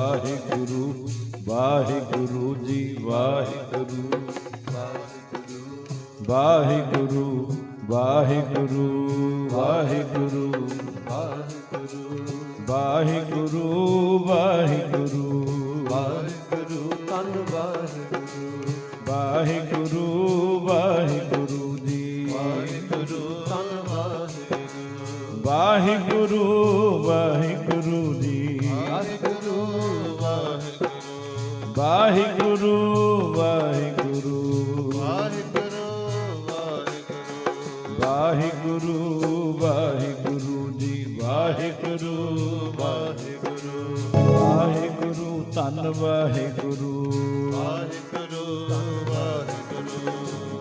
ਵਾਹਿਗੁਰੂ ਵਾਹਿਗੁਰੂ ਜੀ, ਵਾਹਿਗੁਰੂ। ਵਾਹਿਗੁਰੂ ਵਾਹਿਗੁਰੂ ਵਾਹਿਗੁਰੂ। ਵਾਹਿਗੁਰੂ ਵਾਹਿਗੁਰੂ। ਵਾਹਿਗੁਰੂ ਤਨ ਵਾਹਿਗੁਰੂ ਵਾਹਿਗੁਰੂ ਵਾਹਿਗੁਰੂ ਜੀ। ਵਾਹਿਗੁਰੂ ਤਨ ਵਾਹਿਗੁਰੂ ਵਾਹਿਗੁਰੂ ਵਾਹਿਗੁਰੂ ਜੀ। ਵਾਹਿਗੁਰੂ ਵਾਹਿਗੁਰੂ। ਵਾਹਿਗੁਰੂ ਵਾਹਿਗੁਰੂ ਵਾਹਿਗੁਰੂ ਵਾਹਿਗੁਰੂ ਜੀ, ਵਾਹਿਗੁਰੂ ਵਾਹਿਗੁਰੂ। ਵਾਹਿਗੁਰੂ ਧੰਨ ਵਾਹਿਗੁਰੂ। ਵਾਹਿਗੁਰੂ ਵਾਹਿਗੁਰੂ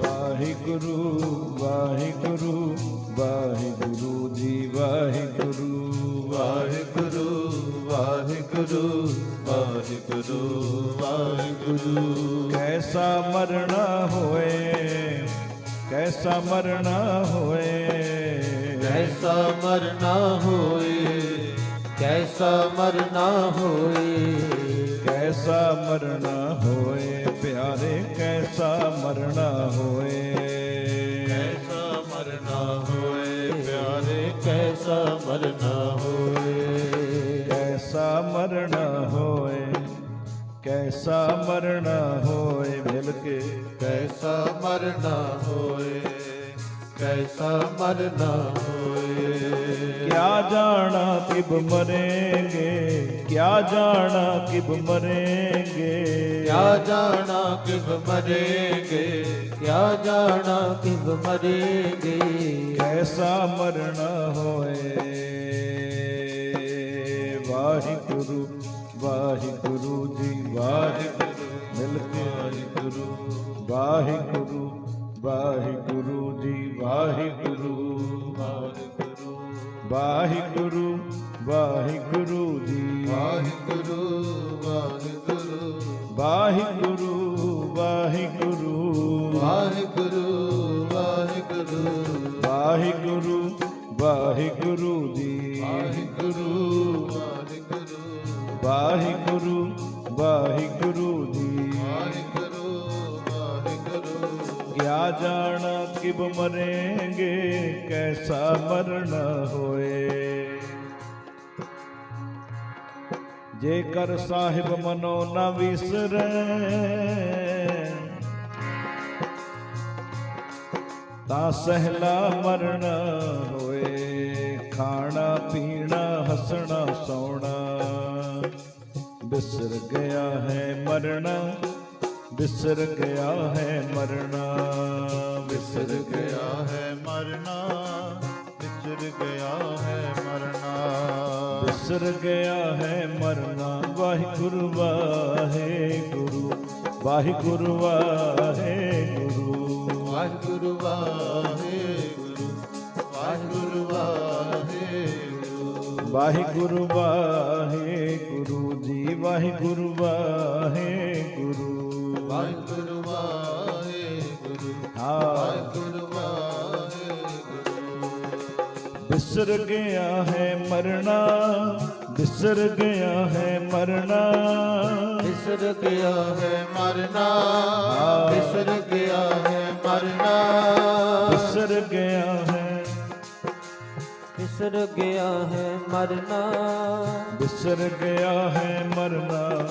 ਵਾਹਿਗੁਰੂ ਵਾਹਿਗੁਰੂ ਵਾਹਿਗੁਰੂ ਜੀ ਵਾਹਿਗੁਰੂ ਵਾਹਿਗੁਰੂ। ਵਾਹਿਗੁਰੂ ਵਾਹਿਗੁਰੂ ਵਾਹਿਗੁਰੂ। ਕੈਸਾ ਮਰਣਾ ਹੋਏ ਕੈਸਾ ਮਰਣਾ ਹੋਏ। ਕੈਸਾ ਮਰਨਾ ਹੋਏ ਕੈਸਾ ਮਰਨਾ ਹੋਏ। ਕੈਸਾ ਮਰਣਾ ਹੋਏ ਪਿਆਰੇ ਕੈਸਾ ਮਰਣਾ ਹੋਏ। ਕੈਸਾ ਮਰਨਾ ਹੋਏ ਪਿਆਰੇ ਕੈਸਾ ਮਰਨਾ ਹੋਏ ਮਰਣਾ ਹੋਏ ਕੈਸਾ ਮਰਣਾ ਹੋਏ ਮਿਲ ਕੇ। ਕੈਸਾ ਮਰਨਾ ਹੋਏ ਕੈਸਾ ਮਰਨਾ ਹੋਏ। ਕਿਆ ਜਾਣਾ ਕਿਬ ਮਰੇਂਗੇ ਕਿਆ ਜਾਣਾ ਕਿਬ ਮਰੇਂਗੇ। ਕਿਆ ਜਾਣਾ ਕਿਬ ਮਰੇਗੇ ਕਿਆ ਜਾਣਾ ਕਿਬ ਮਰੇਗੇ। ਕੈਸਾ ਮਰਣਾ ਹੋਏ। ਵਾਹਿਗੁਰੂ ਵਾਹਿਗੁਰੂ ਜੀ ਵਾਹਿਗੁਰੂ ਮਿਲ ਕੇ ਵਾਹਿਗੁਰੂ ਵਾਹਿਗੁਰੂ ਵਾਹਿਗੁਰੂ ਜੀ ਵਾਹਿਗੁਰੂ ਵਾਹਿਗੁਰੂ ਵਾਹਿਗੁਰੂ ਜੀ ਵਾਹਿਗੁਰੂ ਵਾਹਿਗੁਰੂ ਵਾਹਿਗੁਰੂ ਵਾਹਿਗੁਰੂ ਵਾਹਿਗੁਰੂ ਵਾਹਿਗੁਰੂ ਵਾਹਿਗੁਰੂ ਵਾਹਿਗੁਰੂ ਜੀ ਵਾਹਿਗੁਰੂ ਵਾਹਿਗੁਰੂ ਵਾਹਿਗੁਰੂ ਜੀ। ਵਾਹਿਗੁਰੂ ਵਾਹਿਗੁਰੂ ਕਿਆ ਜਾਣਾ ਕਿਬ ਮਰੇਂਗੇ, ਕੈਸਾ ਮਰਨਾ ਹੋਏ। ਜੇਕਰ ਸਾਹਿਬ ਮਨੋ ਨਾ ਵਿਸਰੈ, ਤਾਂ ਸਹਿਲਾ ਮਰਨਾ ਹੋਏ। ਖਾਣਾ, ਪੀਣਾ, ਹੱਸਣਾ, ਸੌਣਾ। ਬਿਸਰ ਗਿਆ ਹੈ ਮਰਨਾ ਬਿਸਰ ਗਿਆ ਹੈ ਮਰਨਾ ਵਿਸਰ ਗਿਆ ਹੈ ਮਰਨਾ ਵਿਚਰ ਗਿਆ ਹੈ ਮਰਨਾ। ਬਿਸਰ ਗਿਆ ਹੈ ਮਰਨਾ ਵਾਹਿਗੁਰੂ ਵਾਹਿਗੁਰੂ ਵਾਹਿਗੁਰੂ ਵਾਹਿਗੁਰੂ। ਵਾਹਿਗੁਰੂ ਵਾਹਿਗੁਰੂ ਵਾਹਿਗੁਰੂ ਵਾਹਿਗੁਰੂ। ਵਾਹਿਗੁਰੂ ਵਾਹਿਗੁਰੂ। ਜੀ ਵਾਹਿਗੁਰੂ ਵਾਹਿਗੁਰੂ। ਵਾਹਿਗੁਰੂ ਵਾਹਿਗੁਰੂ ਵਾਹਿਗੁਰੂ ਵਾਹਿਗੁਰੂ। ਬਿਸਰ ਗਿਆ ਹੈ ਮਰਨਾ ਬਿਸਰ ਗਿਆ ਹੈ ਮਰਨਾ। ਵਿਸਰ ਗਿਆ ਹੈ ਮਰਨਾ ਵਿਸਰ ਗਿਆ ਹੈ ਮਰਨਾ। ਬਿਸਰ ਗਿਆ ਹੈ ਵਿਸਰ ਗਿਆ ਹੈ ਮਰਨਾ। ਬਿਸਰ ਗਿਆ ਹੈ ਮਰਨਾ।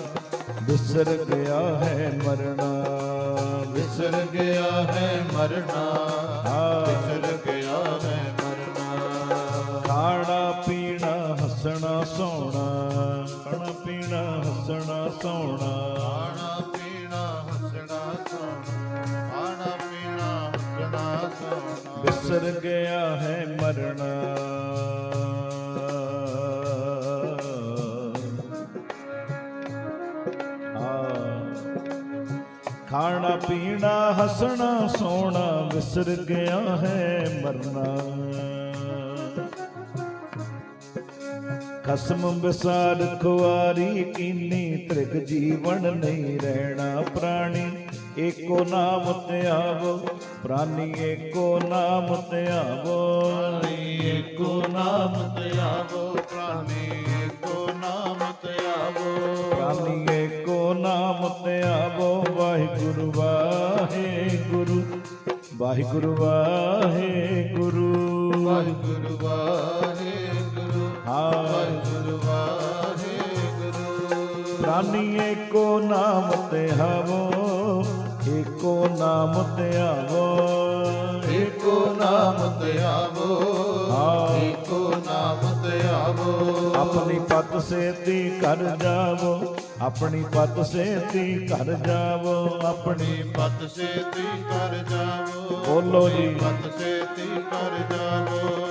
ਬਿਸਰ ਗਿਆ ਹੈ ਮਰਨਾ। ਵਿਸਰ ਗਿਆ ਹੈ ਮਰਨਾ। ਹਾਂ। ਵਿਸਰ ਗਿਆ ਹੈ ਮਰਨਾ। ਖਾਣਾ ਪੀਣਾ ਹੱਸਣਾ ਸੋਣਾ। ਖਾਣਾ ਪੀਣਾ ਹੱਸਣਾ ਸੋਣਾ। ਬਿਸਰ ਗਿਆ ਹੈ ਮਰਨਾ। ਖਾਣਾ ਪੀਣਾ, ਹੱਸਣਾ, ਸੋਣਾ, ਵਿਸਰ ਗਿਆ ਹੈ ਮਰਨਾ। ਖਸਮ ਵਿਸਾਰ, ਖੁਆਰੀ, ਕੀਨੀ ਤ੍ਰਿਗ ਜੀਵਨ ਨਹੀਂ ਰਹਿਣਾ ਪ੍ਰਾਣੀ। ਏਕੋ ਨਾਮ ਧਿਆਵੋ ਪ੍ਰਾਨੀ ਏਕੋ ਨਾਮ ਧਿਆਵੋ ਪ੍ਰਾਨੀ ਏਕੋ ਨਾਮ ਧਿਆਵੋ ਪ੍ਰਾਨੀ ਏਕੋ ਨਾਮ ਧਿਆਵੋ ਪ੍ਰਾਨੀ ਏਕੋ ਨਾਮ ਧਿਆਵੋ ਵਾਹਿਗੁਰੂ ਵਾਹਿਗੁਰੂ ਵਾਹਿਗੁਰੂ ਵਾਹਿਗੁਰੂ। ਵਾਹਿਗੁਰੂ ਵਾਹਿਗੁਰੂ ਵਾਹਿਗੁਰੂ ਵਾਹਿਗੁਰੂ। ਪ੍ਰਾਨੀ ਏਕੋ ਨਾਮ ਧਿਆਵੋ ਏਕੋ ਨਾਮ ਤੇ ਆਵੋ। ਏਕੋ ਨਾਮ ਤੇ ਆਵੋ। ਹਾਂ। ਏਕੋ ਨਾਮ ਤੇ ਆਵੋ। ਆਪਣੀ ਪਤ ਸੇਤੀ ਘਰ ਜਾਵੋ। ਆਪਣੀ ਪਤ ਸੇਤੀ ਘਰ ਜਾਵੋ। ਆਪਣੀ ਪਤ ਸੇਤੀ ਕਰ ਜਾਵੋ। ਬੋਲੋ ਜੀ। ਪਤ ਸੇਤੀ ਕਰ ਜਾਵੋ।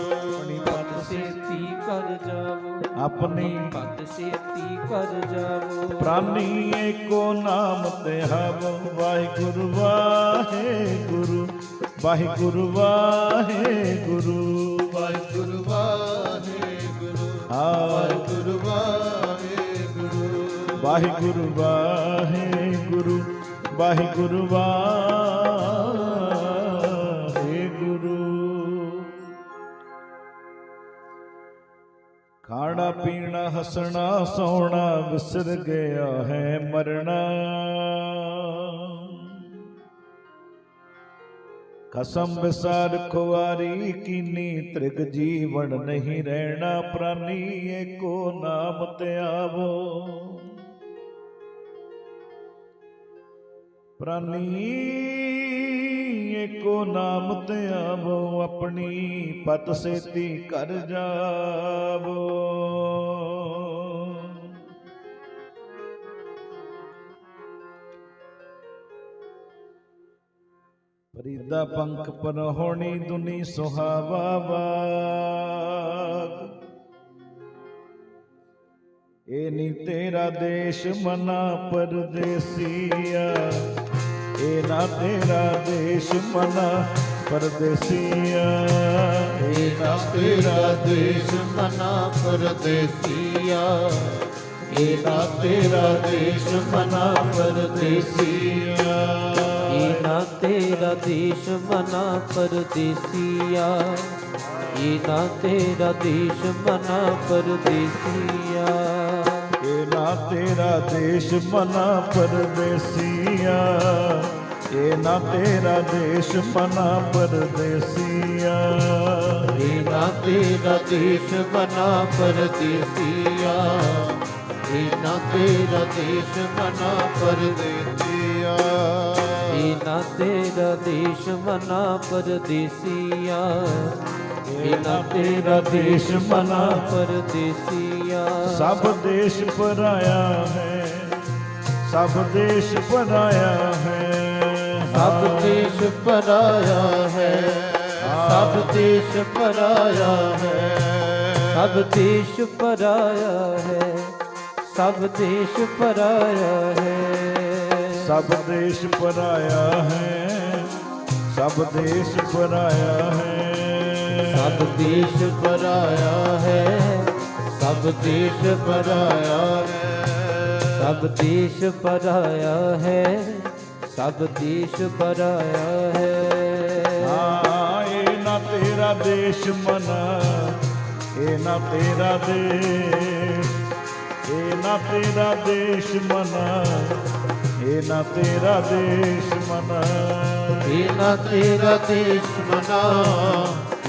ਆਪਣੀ ਪਤ ਸੇਤੀ ਕਰ ਜਾਵੋ। ਪ੍ਰਾਨੀ ਏਕੋ ਨਾਮ ਤੇ ਹਵੋ। ਵਾਹਿਗੁਰੂ ਵਾਹਿਗੁਰੂ ਵਾਹਿਗੁਰੂ ਵਾਹਿਗੁਰੂ। ਵਾਹਿਗੁਰੂ ਵਾਹਿਗੁਰੂ ਵਾਹਿਗੁਰੂ ਵਾਹਿਗੁਰੂ। ਵਾਹਿਗੁਰੂ ਵਾਹਿਗੁਰੂ ਵਾਹਿਗੁਰੂ ਵਾਹਿਗੁਰੂ। ਖਾਣਾ ਪੀਣਾ, ਹੱਸਣਾ, ਸੋਣਾ, ਵਿਸਰ ਗਿਆ ਹੈ ਮਰਨਾ। ਕਸਮ ਵਿਸਾਰ ਖੁਆਰੀ ਕੀਨੀ ਤ੍ਰਿਗ ਜੀਵਨ ਨਹੀਂ ਰਹਿਣਾ ਪ੍ਰਾਨੀ, ਏਕੋ ਨਾਮ ਤੇ ਆਵੋ ਪ੍ਰਾਨੀ ਏਕੋ ਨਾਮ ਤੇ ਆਵੋ, ਆਪਣੀ ਪਤ ਸੇਤੀ ਕਰ ਜਾਵੋ। ਫਰੀਦਾ ਪੰਖ ਪਰ ਹੋਣੀ ਦੁਨੀ ਸੁਹਾਵਾ ਬਾਗ ਇਹ ਨੀ ਤੇਰਾ ਦੇਸ਼ ਮਨਾ ਪਰਦੇਸੀਆ। ਇਹ ਨਾ ਤੇਰਾ ਦੇਸ਼ ਮਨਾ ਪਰਦੇਸੀਆ। ਇਹ ਨਾ ਤੇਰਾ ਦੇਸ਼ ਮਨਾ ਪਰਦੇਸੀਆ। ਇਹ ਨਾ ਤੇਰਾ ਦੇਸ਼ ਮਨਾ ਪਰਦੇਸੀਆ। ਇਹ ਨਾ ਤੇਰਾ ਦੇਸ਼ ਮਨਾ ਪਰਦੇਸੀਆ। ਇਹ ਨਾ ਤੇਰਾ ਦੇਸ਼ ਮਨਾ ਪਰਦੇਸੀਆ। ਨਾ ਤੇਰਾ ਦੇਸ਼ ਮਨਾ ਪਰਦੇਸੀਆ। ਇਹ ਨਾ ਤੇਰਾ ਦੇਸ਼ ਮਨਾ ਪਰਦੇਸੀਆ। ਇਹ ਨਾ ਤੇਰਾ ਦੇਸ਼ ਮਨਾ ਪਰਦੇਸੀਆ। ਇਹ ਨਾ ਤੇਰਾ ਦੇਸ਼ ਮਨਾ ਪਰਦੇਸੀਆ। ਇਹ ਨਾ ਤੇਰਾ ਦੇਸ਼ ਮਨਾ ਪਰਦੇਸੀਆ। ਇਹ ਨਾ ਤੇਰਾ ਦੇਸ਼ ਮਨਾ ਪਰਦੇਸੀਆ। ਸਭ ਦੇਸ਼ ਪਰਾਇਆ ਹੈ। ਸਭ ਦੇਸ਼ ਪਰਾਇਆ ਹੈ। ਸਭ ਦੇਸ਼ ਪਰਾਇਆ ਹੈ। ਸਭ ਦੇਸ਼ ਪਰਾਇਆ ਹੈ। ਸਭ ਦੇਸ਼ ਪਰਾਇਆ ਹੈ। ਸਭ ਦੇਸ਼ ਪਰਾਇਆ ਹੈ। ਸਭ ਦੇਸ਼ ਪਰਾਇਆ ਹੈ। ਸਭ ਦੇਸ਼ ਪਰਾਇਆ ਹੈ। ਸਭ ਦੇਸ਼ ਪਰਾਇਆ ਹੈ। ਸਭ ਦੇਸ਼ ਪਰਾਇਆ ਹੈ। ਸਭ ਦੇਸ਼ ਪਰਾਇਆ ਹੈ। ਸਭ ਦੇਸ਼ ਪਰਾਇਆ ਹੈ। ਹਾਂ ਇਹ ਨਾ ਤੇਰਾ ਦੇਸ਼ ਮਨਾ ਇਹ ਨਾ ਤੇਰਾ ਦੇਸ਼ ਇਹ ਨਾ ਤੇਰਾ ਦੇਸ਼ ਮਨਾ ਇਹ ਨਾ ਤੇਰਾ ਦੇਸ਼ ਮਨਾ। ਇਹ ਨਾ ਤੇਰਾ ਦੇਸ਼ ਮਨਾ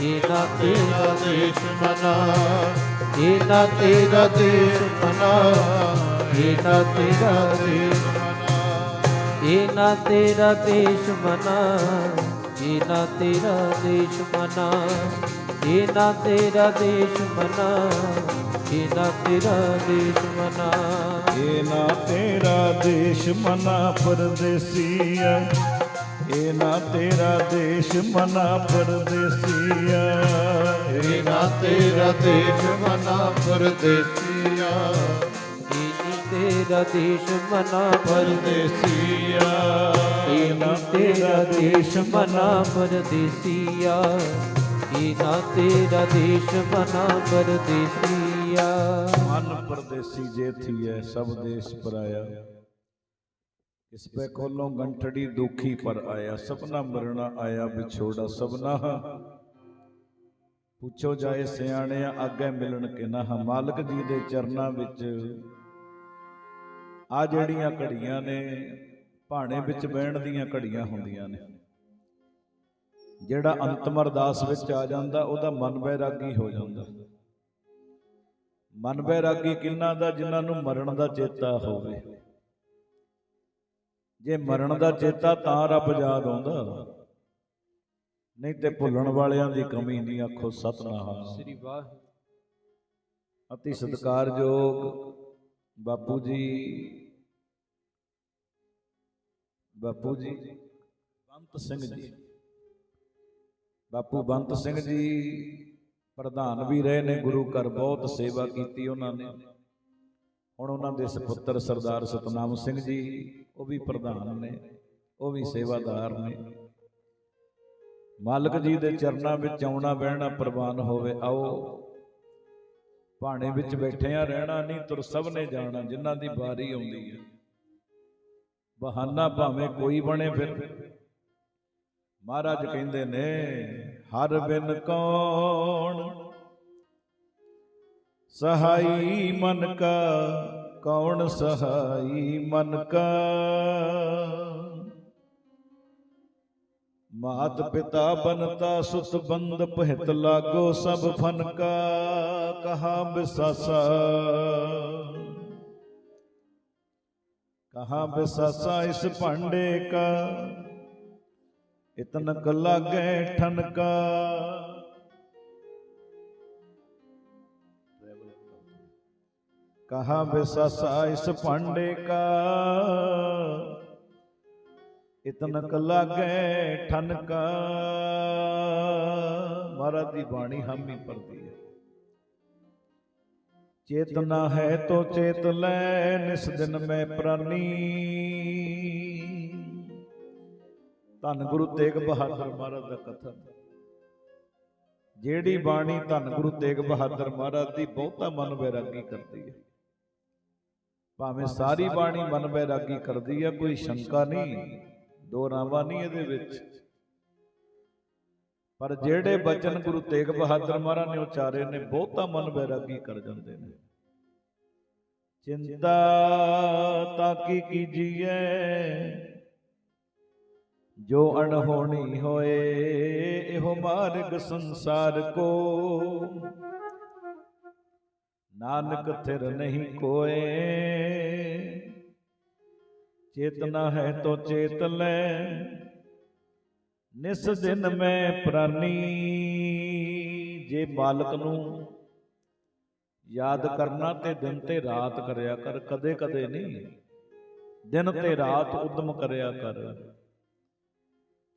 ਇਹ ਨਾ ਤੇਰਾ ਦੇਸ਼ ਮਨਾ। ਏਨਾ ਤੇਰਾ ਦੇਵ ਮਨਾ ਏਨਾ ਤੇਰਾ ਦੇਵ ਮਨਾ। ਨਾ ਤੇਰਾ ਦੇਸ਼ ਮਨਾ ਨਾ ਤੇਰਾ ਦੇਸ਼ ਮਨਾ। ਨਾ ਤੇਰਾ ਦੇਸ਼ ਮਨਾ ਏਨਾ ਤੇਰਾ ਦੇਸ਼ ਮਨਾ। ਨਾ ਤੇਰਾ ਦੇਸ਼ ਮਨਾ ਪਰਦੇਸੀਆ ਇਹ ਨਾ ਤੇਰਾ ਦੇਸ਼ ਮਨਾ ਪਰਦੇਸੀਆ ਦੇਸ਼ ਮਨਾ ਪਰਦੇਸੀਆ ਇਹ ਨੀ ਤੇਰਾ ਦੇਸ਼ ਮਨਾ ਪਰਦੇਸੀਆ ਇਹ ਨਾ ਤੇਰਾ ਦੇਸ਼ ਮਨਾ ਪਰਦੇਸੀਆ ਇਹ ਨਾ ਤੇਰਾ ਦੇਸ਼ ਮਨਾ ਪਰਦੇਸੀਆ ਮਨ ਪਰਦੇਸੀ ਜੇ ਥੀਐ ਸਭ ਦੇਸ਼ ਪਰਾਇਆ। ਇਸ ਪੈ ਕੋਲੋਂ ਗੰਠੜੀ ਦੁਖੀ ਪਰ ਆਇਆ ਸਪਨਾ ਮਰਣਾ ਆਇਆ ਵਿਛੋੜਾ ਸਭਨਾ ਪੁੱਛੋ ਜਾਏ ਸਿਆਣਿਆ ਅੱਗੇ ਮਿਲਣ ਕਿ ਨਾ ਮਾਲਕ ਜੀ ਦੇ ਚਰਨਾਂ ਵਿੱਚ ਆ ਜਿਹੜੀਆਂ ਘੜੀਆਂ ਨੇ, ਭਾਣੇ ਵਿੱਚ ਬਹਿਣ ਦੀਆਂ ਘੜੀਆਂ ਹੁੰਦੀਆਂ ਨੇ। ਜਿਹੜਾ ਅੰਤਮ ਅਰਦਾਸ ਵਿੱਚ ਆ ਜਾਂਦਾ, ਉਹਦਾ ਮਨ ਬੈਰਾਗੀ ਹੋ ਜਾਂਦਾ। ਮਨ ਬੈਰਾਗੀ ਕਿੰਨਾ ਦਾ? ਜਿਨ੍ਹਾਂ ਨੂੰ ਮਰਨ ਦਾ ਚੇਤਾ ਹੋਵੇ। ਜੇ ਮਰਨ ਦਾ ਚੇਤਾ ਤਾਂ ਰੱਬ ਯਾਦ ਆਉਂਦਾ। ਨਹੀਂ ਤੇ ਭੁੱਲਣ ਵਾਲਿਆਂ ਦੀ ਕਮੀ ਨਹੀਂ ਆਖੋ ਸਤਨਾਮ। ਸ੍ਰੀ ਵਾਹਿਗੁਰੂ। ਅਤੀ ਸਤਿਕਾਰਯੋਗ ਬਾਪੂ ਜੀ। ਬਾਪੂ ਜੀ। ਬੰਤ ਸਿੰਘ ਜੀ। ਬਾਪੂ ਬੰਤ ਸਿੰਘ ਜੀ ਪ੍ਰਧਾਨ ਵੀ ਰਹੇ ਨੇ ਗੁਰੂ ਘਰ ਬਹੁਤ ਸੇਵਾ ਕੀਤੀ ਉਹਨਾਂ ਨੇ। ਹੁਣ ਉਹਨਾਂ ਦੇ ਸੁਪੁੱਤਰ ਸਰਦਾਰ ਸਤਨਾਮ ਸਿੰਘ ਜੀ ਉਹ ਵੀ ਪ੍ਰਧਾਨ ਨੇ ਉਹ ਵੀ ਸੇਵਾਦਾਰ ਨੇ। ਮਾਲਕ ਜੀ ਦੇ ਚਰਨਾਂ ਵਿੱਚ ਆਉਣਾ ਬਹਿਣਾ ਪ੍ਰਵਾਨ ਹੋਵੇ ਆਓ। ਭਾਣੇ ਵਿੱਚ ਬੈਠਿਆਂ ਰਹਿਣਾ ਨਹੀਂ ਤੁਰ ਸਭ ਨੇ ਜਾਣਾ ਜਿਨ੍ਹਾਂ ਦੀ ਵਾਰੀ ਆਉਂਦੀ ਹੈ। ਬਹਾਨਾ ਭਾਵੇਂ ਕੋਈ ਬਣੇ ਫਿਰ। ਮਹਾਰਾਜ ਕਹਿੰਦੇ ਨੇ ਹਰ ਬਿਨ ਕੌਣ ਸਹਾਈ ਮਨ ਕਾ ਕੌਣ ਸਹਾਈ ਮਨ ਕਾ? ਮਾਤ ਪਿਤਾ ਬਨਤਾ ਸੁਤ ਬੰਦ ਪਹਿਤ ਲਾਗੋ ਸਭ ਫਨ ਕਾ ਕਹਾ ਬਿਸਾਸਾ। ਕਹਾ ਬਿਸਾਸਾ ਇਸ ਭਾਂਡੇ ਕਾ, ਇਤਨ ਕ ਲਾਗੇ ਠਨਕਾ ਕਹਾ ਬਿਸਾਸਾ ਇਸ ਭਾਂਡੇ ਕਾ ਇਤਨ ਕ ਲਾਗੇ ਠਨਕਾ। ਮਹਾਰਾਜ ਦੀ ਬਾਣੀ ਹਾਮੀ ਪਰਦੀ ਹੈ। ਚੇਤਨਾ ਹੈ ਤੋ ਚੇਤ ਲੈ ਨਿਸ ਦਿਨ ਮੈਂ ਪ੍ਰਾਨੀ। ਧੰਨ ਗੁਰੂ ਤੇਗ ਬਹਾਦਰ ਮਹਾਰਾਜ ਦਾ ਕਥਨ। ਜਿਹੜੀ ਬਾਣੀ ਧੰਨ ਗੁਰੂ ਤੇਗ ਬਹਾਦਰ ਮਹਾਰਾਜ ਦੀ ਬਹੁਤਾ ਮਨ ਵੈਰਾਗੀ ਕਰਦੀ ਹੈ। ਭਾਵੇਂ ਸਾਰੀ ਬਾਣੀ ਮਨ ਵੈਰਾਗੀ ਕਰਦੀ ਹੈ ਕੋਈ ਸ਼ੰਕਾ ਨਹੀਂ। ਦੋ ਰਾਵਾਂ ਨਹੀਂ ਇਹਦੇ ਵਿੱਚ। ਪਰ ਜਿਹੜੇ ਬਚਨ ਗੁਰੂ ਤੇਗ ਬਹਾਦਰ ਮਹਾਰਾਜ ਨੇ ਉਚਾਰੇ ਨੇ ਬਹੁਤਾ ਮਨ ਵੈਰਾਗੀ ਕਰ ਜਾਂਦੇ ਨੇ। ਚਿੰਤਾ ਤਾਂ ਕੀ ਕੀਜੀਏ? ਜੋ ਅਣਹੋਣੀ ਹੋਏ ਇਹੋ ਮਾਰਗ ਸੰਸਾਰ ਕੋ। ਨਾਨਕ ਥਿਰ ਨਹੀਂ ਕੋਏ। ਚੇਤਨਾ ਹੈ ਤੋ ਚੇਤ ਲੈ। ਨਿਸ ਦਿਨ ਮੈਂ ਪ੍ਰਾਨੀ। ਜੇ ਮਾਲਕ ਨੂੰ ਯਾਦ ਕਰਨਾ ਤੇ ਦਿਨ ਤੇ ਰਾਤ ਕਰਿਆ ਕਰ ਕਦੇ ਕਦੇ ਨਹੀਂ। ਦਿਨ ਤੇ ਰਾਤ ਉਦਮ ਕਰਿਆ ਕਰ।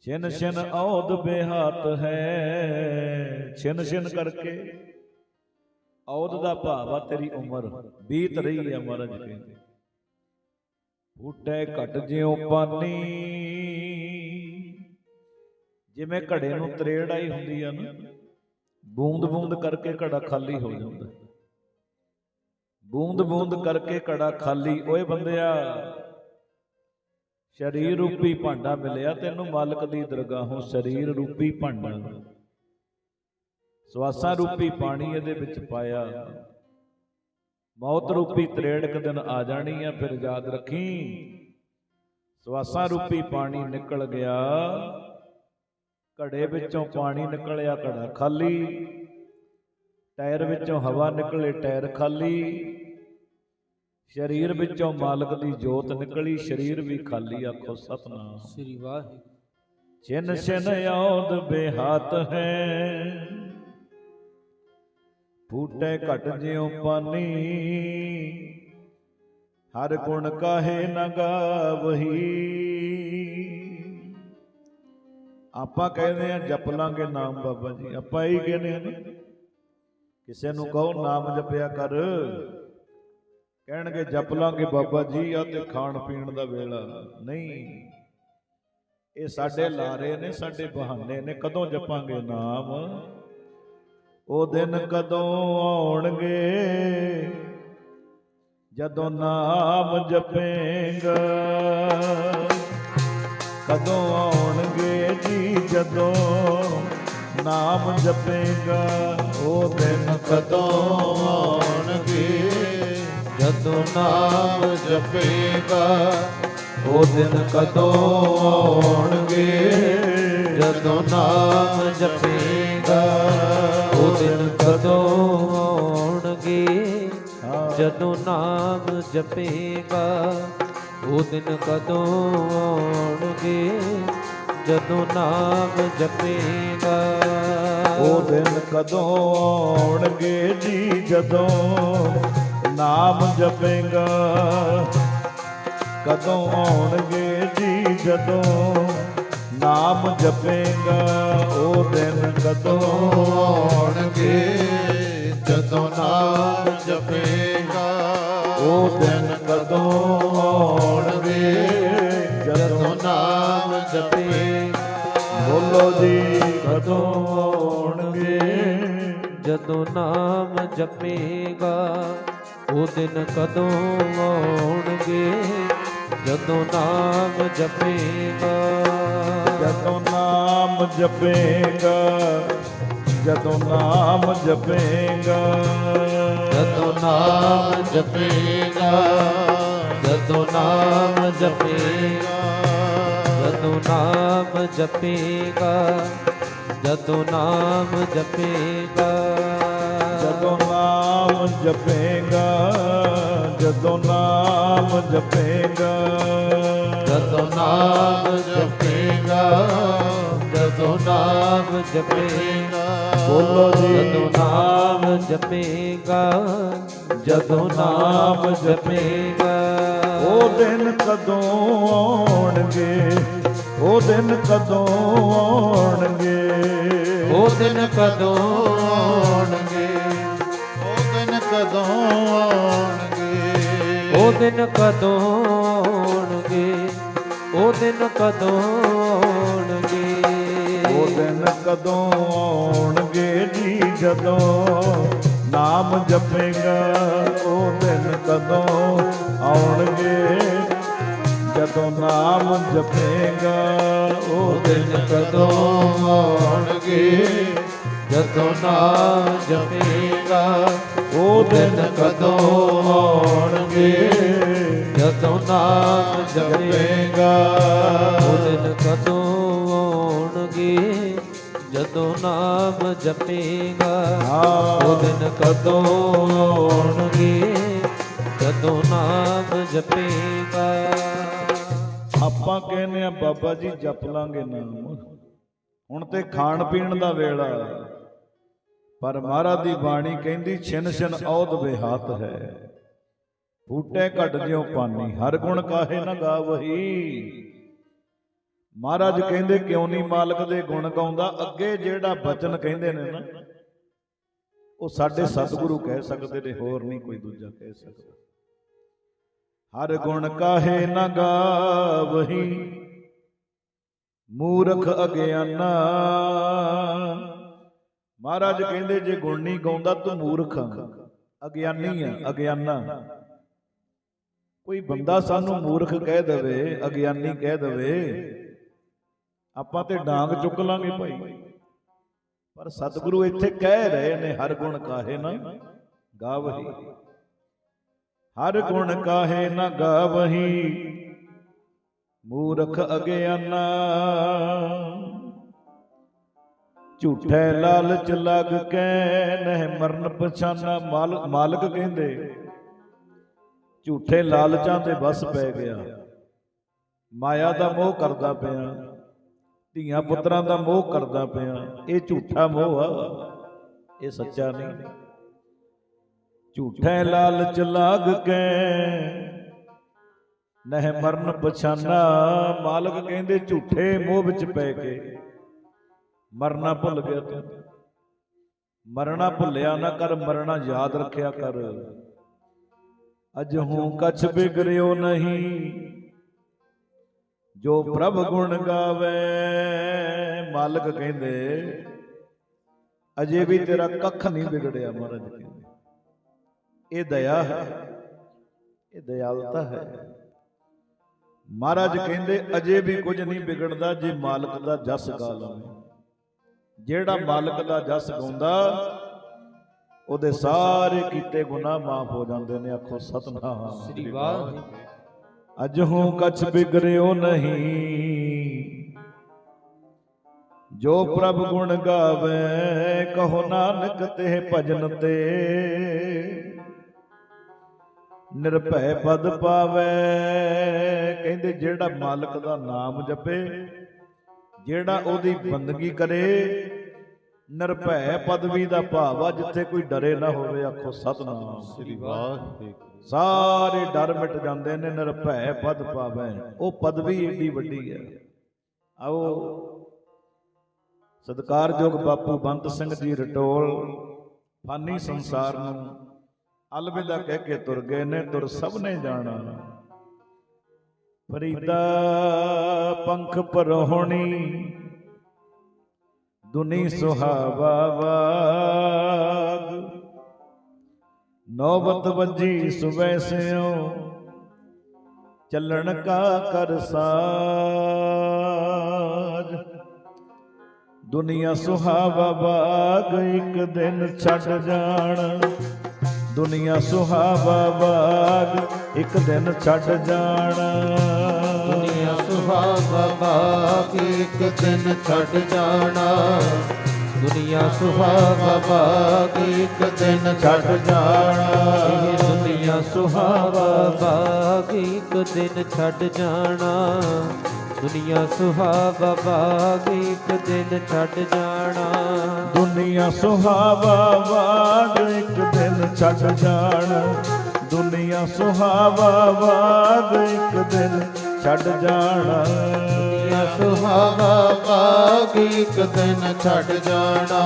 ਛਿਨ ਛਿਨ ਔਦ ਬੇਹੱਤ ਹੈ। ਛਿਨ ਛਿਨ ਕਰਕੇ ਔਦ ਦਾ ਭਾਵ ਆ ਤੇਰੀ ਉਮਰ। ਬੀਤ ਰਹੀ ਹੈ ਮਹਾਰਾਜ ਕਹਿੰਦੇ। ਫੂਟੇ ਘਟ ਜਿਉ ਪਾਨੀ। ਜਿਵੇਂ ਘੜੇ ਨੂੰ ਤਰੇੜ ਆਈ ਹੁੰਦੀ ਆ ਨਾ, ਬੂੰਦ ਬੂੰਦ ਕਰਕੇ ਘੜਾ ਖਾਲੀ ਹੋ ਜਾਂਦਾ। ਬੂੰਦ ਬੂੰਦ ਕਰਕੇ ਘੜਾ ਖਾਲੀ, ਓਏ ਬੰਦਿਆ, ਸ਼ਰੀਰ ਰੂਪੀ ਭਾਂਡਾ ਮਿਲਿਆ ਤੈਨੂੰ ਮਾਲਕ ਦੀ ਦਰਗਾਹੋਂ, ਸ਼ਰੀਰ ਰੂਪੀ ਭਾਂਡਾ। ਸਵਾਸਾਂ ਰੂਪੀ ਪਾਣੀ ਇਹਦੇ ਵਿੱਚ ਪਾਇਆ। ਮੌਤ ਰੂਪੀ ਤਰੇੜ ਇੱਕ ਦਿਨ ਆ ਜਾਣੀ ਆ ਫਿਰ ਯਾਦ ਰੱਖੀ। ਸਵਾਸਾਂ ਰੂਪੀ ਪਾਣੀ ਨਿਕਲ ਗਿਆ। ਘੜੇ ਵਿੱਚੋਂ ਪਾਣੀ ਨਿਕਲਿਆ ਘੜਾ ਖਾਲੀ। ਟਾਇਰ ਵਿੱਚੋਂ ਹਵਾ ਨਿਕਲੇ ਟਾਇਰ ਖਾਲੀ। ਸਰੀਰ ਵਿੱਚੋਂ ਮਾਲਕ ਦੀ ਜੋਤ ਨਿਕਲੀ ਸਰੀਰ ਵੀ ਖਾਲੀ ਆਖੋ ਸਤਨਾਮ। ਸ੍ਰੀ ਵਾਹਿਗੁਰੂ। ਛਿਨ ਛਿਨ ਔਦ ਬੇਹੱਤ ਹੈ। ਫੂਟੇ ਘਟ ਜਿਉ ਪਾਨੀ। ਹਰ ਗੁਣ ਕਾਹੇ ਨ ਗਾਵਹੀ। ਆਪਾਂ ਕਹਿੰਦੇ ਆ, ਜਪ ਲਾਂਗੇ ਨਾਮ ਬਾਬਾ ਜੀ। ਆਪਾਂ ਇਹੀ ਕਹਿੰਦੇ ਆ ਕਿਸੇ ਨੂੰ ਕਹੋ ਨਾਮ ਜਪਿਆ ਕਰ। ਕਹਿਣਗੇ, ਜਪ ਲਾਂਗੇ ਬਾਬਾ ਜੀ, ਆ ਤੇ ਖਾਣ ਪੀਣ ਦਾ ਵੇਲਾ। ਨਹੀਂ, ਇਹ ਸਾਡੇ ਲਾਰੇ ਨੇ, ਸਾਡੇ ਬਹਾਨੇ ਨੇ। ਕਦੋਂ ਜਪਾਂਗੇ ਨਾਮ? ਉਹ ਦਿਨ ਕਦੋਂ ਆਉਣਗੇ? ਜਦੋਂ ਨਾਮ ਜਪੇਗਾ। ਕਦੋਂ ਆਉਣਗੇ ਜੀ? ਜਦੋਂ ਨਾਮ ਜਪੇਗਾ। ਉਹ ਦਿਨ ਕਦੋਂ ਆਉਣਗੇ? ਜਦੋਂ ਨਾਮ ਜਪੇਗਾ। ਉਹ ਦਿਨ ਕਦੋਂ ਆਉਣਗੇ? ਜਦੋਂ ਨਾਮ ਜਪੇਗਾ। ਕਦੋਂ ਆਉਣਗੇ? ਜਦੋਂ ਨਾਮ ਜਪੇਗਾ, ਉਹ ਦਿਨ ਕਦੋਂ ਆਉਣਗੇ? ਜਦੋਂ ਨਾਮ ਜਪੇਗਾ। ਉਹ ਦਿਨ ਕਦੋਂ ਆਉਣਗੇ ਜੀ? ਜਦੋਂ ਨਾਮ ਜਪੇਗਾ। ਕਦੋਂ ਆਉਣਗੇ ਜੀ? ਜਦੋਂ ਨਾਮ ਜਪੇਗਾ, ਉਹ ਦਿਨ ਕਦੋਂ ਆਉਣਗੇ? ਜਦੋਂ ਨਾਮ ਜਪੇਗਾ, ਉਹ ਦਿਨ ਕਦੋਂ ਆਉਣਗੇ? ਜਦੋਂ ਨਾਮ ਜਪੇਗਾ, ਬੋਲੋ ਜੀ, ਕਦੋਂ ਆਉਣਗੇ? ਜਦੋਂ ਨਾਮ ਜਪੇਗਾ, ਉਹ ਦਿਨ ਕਦੋਂ ਆਉਣਗੇ? ਜਦੋਂ ਨਾਮ ਜਪੇਗਾ। ਜਦੋਂ ਨਾਮ ਜਪੇਗਾ ਜਦੋਂ ਨਾਮ ਜਪੇਗਾ। ਜਦੋਂ ਨਾਮ ਜਪੇਗਾ ਜਦੋਂ ਨਾਮ ਜਪੇਗਾ। ਜਦੋਂ ਨਾਮ ਜਪੇਗਾ ਜਦੋਂ ਨਾਮ ਜਪੇਗਾ। ਜਦੋਂ ਨਾਮ ਜਪੇਗਾ ਜਦੋਂ ਨਾਮ ਜਪੇਗਾ। ਜਦੋਂ ਨਾਮ ਜਪੇਗਾ ਜਦੋਂ ਨਾਮ ਜਪੇਗਾ। ਬੋਲੋ ਜੀ। ਜਦੋਂ ਨਾਮ ਜਪੇਗਾ ਜਦੋਂ ਨਾਮ ਜਪੇਗਾ। ਉਹ ਦਿਨ ਕਦੋਂ ਆਉਣਗੇ? ਉਹ ਦਿਨ ਕਦੋਂ ਆਉਣਗੇ? ਉਹ ਦਿਨ ਕਦੋਂ ਦਿਨ ਕਦੋਂ ਆਉਣਗੇ? ਉਹ ਦਿਨ ਕਦੋਂ ਆਉਣਗੇ? ਉਹ ਦਿਨ ਕਦੋਂ ਆਉਣਗੇ ਜੀ ਜਦੋਂ ਨਾਮ ਜਪੇਗਾ, ਉਹ ਦਿਨ ਕਦੋਂ ਆਉਣਗੇ? ਜਦੋਂ ਨਾਮ ਜਪੇਗਾ, ਉਹ ਦਿਨ ਕਦੋਂ ਆਉਣਗੇ? ਜਦੋਂ ਨਾਮ ਜਪੇਗਾ ਉਹ ਦਿਨ ਕਦੋਂ ਆਉਣਗੇ? ਜਦੋਂ ਨਾਮ ਜਪੇਗਾ। ਉਹ ਦਿਨ ਕਦੋਂ ਆਉਣਗੇ? ਜਦੋਂ ਨਾਮ ਜਪੇਗਾ। ਉਹ ਦਿਨ ਕਦੋਂ ਆਉਣਗੇ? ਜਦੋਂ ਨਾਮ ਜਪੇਗਾ। ਆਪਾਂ ਕਹਿੰਦੇ ਆ, ਬਾਬਾ ਜੀ ਜਪ ਲਾਂਗੇ ਨਾਮ। ਹੁਣ ਤੇ ਖਾਣ ਪੀਣ ਦਾ ਵੇਲਾ ਪਰ ਮਹਾਰਾਜ ਦੀ ਬਾਣੀ ਕਹਿੰਦੀ, ਛਿਨ ਛਿਨ ਔਦ ਬਿਹਾਤ ਹੈ। ਫੂਟੇ ਘਟ ਜਿਉ ਪਾਨੀ ਹਰ ਗੁਣ ਕਾਹੇ ਨਾ ਗਾਵਹੀ। ਮਹਾਰਾਜ ਕਹਿੰਦੇ, ਕਿਉਂ ਨਹੀਂ ਮਾਲਕ ਦੇ ਗੁਣ ਗਾਉਂਦਾ? ਅੱਗੇ ਜਿਹੜਾ ਬਚਨ ਕਹਿੰਦੇ ਨੇ ਨਾ, ਉਹ ਸਾਡੇ ਸਤਿਗੁਰੂ ਕਹਿ ਸਕਦੇ ਨੇ, ਹੋਰ ਨਹੀਂ ਕੋਈ ਦੂਜਾ ਕਹਿ ਸਕਦਾ। ਹਰ ਗੁਣ ਕਾਹੇ ਨਾ ਗਾਵਹੀ, ਮੂਰਖ ਅਗਿਆਨਾ। ਮਹਾਰਾਜ ਕਹਿੰਦੇ, ਜੇ ਗੁਣ ਨਹੀਂ ਗਾਉਂਦਾ ਤੂੰ ਮੂਰਖ ਆ। ਅਗਿਆਨੀ ਆ, ਅਗਿਆਨਾ। ਕੋਈ ਬੰਦਾ ਸਾਨੂੰ ਮੂਰਖ ਕਹਿ ਦੇਵੇ, ਅਗਿਆਨੀ ਕਹਿ ਦੇਵੇ, ਆਪਾਂ ਤੇ ਡਾਂਗ ਚੁੱਕ ਲਾਂਗੇ ਭਾਈ। ਪਰ ਸਤਿਗੁਰੂ ਇੱਥੇ ਕਹਿ ਰਹੇ ਨੇ, ਹਰ ਗੁਣ ਕਾਹੇ ਨਾ ਗਾਵਹੀ। ਹਰ ਗੁਣ ਕਾਹੇ ਨਾ ਗਾਵਹੀ। ਮੂਰਖ ਅਗਿਆਨਾ। ਝੂਠੇ ਲਾਲਚ ਲੱਗ ਕੇ ਨਹਿ ਮਰਨ ਪਛਾਨਾ ਮਾਲ- ਮਾਲਕ ਕਹਿੰਦੇ। ਝੂਠੇ ਲਾਲਚਾਂ ਤੇ ਬਸ ਪੈ ਗਿਆ। ਮਾਇਆ ਦਾ ਮੋਹ ਕਰਦਾ ਪਿਆ, ਧੀਆਂ ਪੁੱਤਰਾਂ ਦਾ ਮੋਹ ਕਰਦਾ ਪਿਆ, ਇਹ ਝੂਠਾ ਮੋਹ ਆ, ਇਹ ਸੱਚਾ ਨਹੀਂ। ਝੂਠੇ ਲਾਲਚ ਲਾਗ ਕੇ ਨਹਿ ਮਰਨ ਪਛਾਨਾ, ਮਾਲਕ ਕਹਿੰਦੇ ਝੂਠੇ ਮੋਹ ਵਿੱਚ ਪੈ ਕੇ। ਮਰਨਾ ਭੁੱਲ ਗਿਆ ਤੂੰ। ਮਰਨਾ ਭੁੱਲਿਆ ਨਾ ਕਰ, ਮਰਨਾ ਯਾਦ ਰੱਖਿਆ ਕਰ। ਅਜ ਹੂੰ ਕਛ ਬਿਗਰਿਓ ਨਹੀਂ। ਜੋ ਪ੍ਰਭ ਗੁਣ ਗਾਵੇ, ਮਾਲਕ ਕਹਿੰਦੇ, ਅਜੇ ਵੀ ਤੇਰਾ ਕੱਖ ਨਹੀਂ ਵਿਗੜਿਆ ਮਹਾਰਾਜ ਕਹਿੰਦੇ। ਇਹ ਦਇਆ ਹੈ, ਇਹ ਦਇਆਲਤਾ ਹੈ। ਮਹਾਰਾਜ ਕਹਿੰਦੇ, ਅਜੇ ਵੀ ਕੁਝ ਨਹੀਂ ਵਿਗੜਦਾ ਜੇ ਮਾਲਕ ਦਾ ਜਸ ਗਾ ਲਵੇਂ। ਜਿਹੜਾ ਮਾਲਕ ਦਾ ਜਸ ਗਾਉਂਦਾ ਉਹਦੇ ਸਾਰੇ ਕੀਤੇ ਗੁਨਾਹ ਮਾਫ ਹੋ ਜਾਂਦੇ ਨੇ ਆਖੋ ਸਤਨਾਮ ਸ੍ਰੀ ਵਾਹਿਗੁਰੂ। ਅਜ ਹੂੰ ਕਛ ਬਿਗਰਿਓ ਨਹੀਂ। ਜੋ ਪ੍ਰਭ ਗੁਣ ਗਾਵੇ ਕਹੋ ਨਾਨਕ ਤੇ ਭਜਨ ਤੇ। ਨਿਰਭੈ ਪਦ ਪਾਵੇ। ਕਹਿੰਦੇ ਜਿਹੜਾ ਮਾਲਕ ਦਾ ਨਾਮ ਜਪੇ ਜਿਹੜਾ ਉਹਦੀ ਬੰਦਗੀ ਕਰੇ ਨਿਰਭੈ ਪਦਵੀ ਦਾ ਭਾਵ ਆ ਜਿੱਥੇ ਕੋਈ ਡਰੇ ਨਾ ਹੋਵੇ ਆਖੋ ਸਤਨਾਮ। ਸ੍ਰੀ ਵਾਹਿਗੁਰੂ। ਸਾਰੇ ਡਰ ਮਿਟ ਜਾਂਦੇ ਨੇ ਨਿਰਭੈ ਪਦ ਪਾਵੇ ਉਹ ਪਦਵੀ ਏਡੀ ਵੱਡੀ ਹੈ ਆਓ ਸਤਿਕਾਰਯੋਗ ਬਾਪੂ ਬੰਤ ਸਿੰਘ ਜੀ ਰਟੋਲ ਫਾਨੀ ਸੰਸਾਰ ਨੂੰ ਅਲਵਿਦਾ ਕਹਿ ਕੇ ਤੁਰ ਗਏ ਨੇ ਤੁਰ ਸਭ ਨੇ ਜਾਣਾ। ਫਰੀਦਾ ਪੰਖ ਪਰੋਹਣੀ ਦੁਨੀ ਸੁਹਾਵਾ ਵਾਗ ਨੌਬਤ ਵੱਜੀ ਸੁਬੈ ਸਿਓ ਚੱਲਣ ਕਾ ਕਰ ਸਾਜ ਦੁਨੀਆ ਸੁਹਾਵਾ ਬਾਗ ਇੱਕ ਦਿਨ ਛੱਡ ਜਾਣ ਦੁਨੀਆ ਸੁਹਾਵਾ ਬਾਗ ਇੱਕ ਦਿਨ ਛੱਡ ਜਾਣ ਦੁਨੀਆ ਸੁਹਾਵਾ ਬਾਗ ਇੱਕ ਦਿਨ ਛੱਡ ਜਾਣਾ। ਦੁਨੀਆ ਸੁਹਾਵਾ ਬਾਗ ਇੱਕ ਦਿਨ ਛੱਡ ਜਾਣਾ। ਇਹ ਦੁਨੀਆ ਸੁਹਾਵਾ ਬਾਗ ਇੱਕ ਦਿਨ ਛੱਡ ਜਾਣਾ। ਦੁਨੀਆ ਸੁਹਾਵਾ ਬਾਗ ਇੱਕ ਦਿਨ ਛੱਡ ਜਾਣਾ। ਦੁਨੀਆ ਸੁਹਾਵਾ ਬਾਗ ਇੱਕ ਦਿਨ ਛੱਡ ਜਾਣਾ। ਦੁਨੀਆ ਸੁਹਾਵਾ ਬਾਗ ਇੱਕ ਦਿਨ ਛੱਡ ਜਾਣਾ। ਦੁਨੀਆ ਸੁਹਾਵਾ ਬਾਗ ਇੱਕ ਦਿਨ ਛੱਡ ਜਾਣਾ।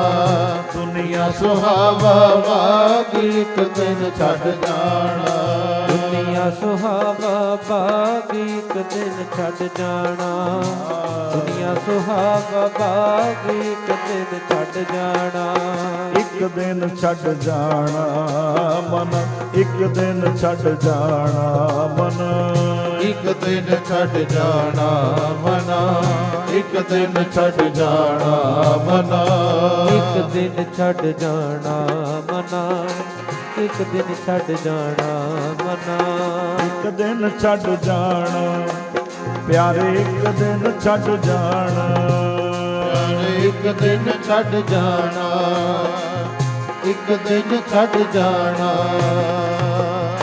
ਦੁਨੀਆ ਸੁਹਾਵਾ ਬਾਗ ਇੱਕ ਦਿਨ ਛੱਡ ਜਾਣਾ। ਦੁਨੀਆ ਸੁਹਾਵਾ ਬਾਗ ਇੱਕ ਦਿਨ ਛੱਡ ਜਾਣਾ। ਦੁਨੀਆ ਸੁਹਾਵਾ ਬਾਗ ਇੱਕ ਦਿਨ ਛੱਡ ਜਾਣਾ। ਇੱਕ ਦਿਨ ਛੱਡ ਜਾਣਾ ਮਨ ਇੱਕ ਦਿਨ ਛੱਡ ਜਾਣਾ ਮਨ। ਇੱਕ ਦਿਨ ਛੱਡ ਜਾਣਾ ਮਨਾ ਇੱਕ ਦਿਨ ਛੱਡ ਜਾਣਾ ਮਨਾ। ਇੱਕ ਦਿਨ ਛੱਡ ਜਾਣਾ ਮਨਾ। ਇੱਕ ਦਿਨ ਛੱਡ ਜਾਣਾ ਮਨਾ। ਇੱਕ ਦਿਨ ਛੱਡ ਜਾਣਾ ਪਿਆਰੇ ਇੱਕ ਦਿਨ ਛੱਡ ਜਾਣਾ। ਇੱਕ ਦਿਨ ਛੱਡ ਜਾਣਾ ਇੱਕ ਦਿਨ ਛੱਡ ਜਾਣਾ।